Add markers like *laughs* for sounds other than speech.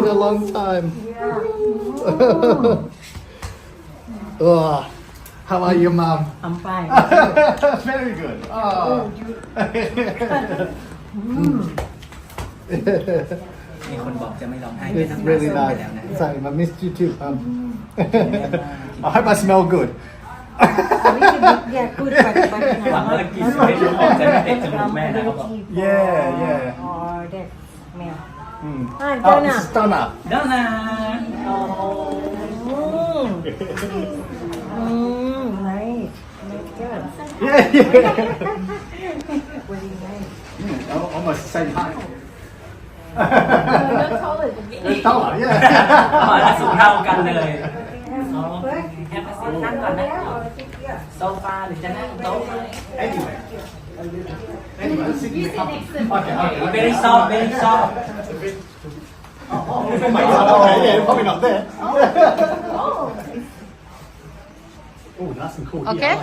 in a long time. oh, *laughs* how are you, mum? I'm fine. *laughs* Very good. Oh. มีคนบอกจะไม่ร้องไห้ไม่ It's ทำงาน really ส่งไปแล้ว nice. นะ Same. I missed you too, mum. *laughs* I hope I smell good. yeah, good, but, but หวังว่ากินไม่รู้ออกจะไม่เตะจมูกแม่นะเขาบอก Yeah, yeah. Or that smell. スタナダナうん nice yeah yeah mm, almost same height Nó thô rồi cũng biết Thô rồi, yeah Mà nó sụn thâu canh rồi Ờ, em phải xin năng còn đấy Sofa thì cho nó tốt Anyway Anyway, sit in the cup Okay, okay Very soft, very soft Oh, probably not there. Oh, nice and cool. Okay. Yeah,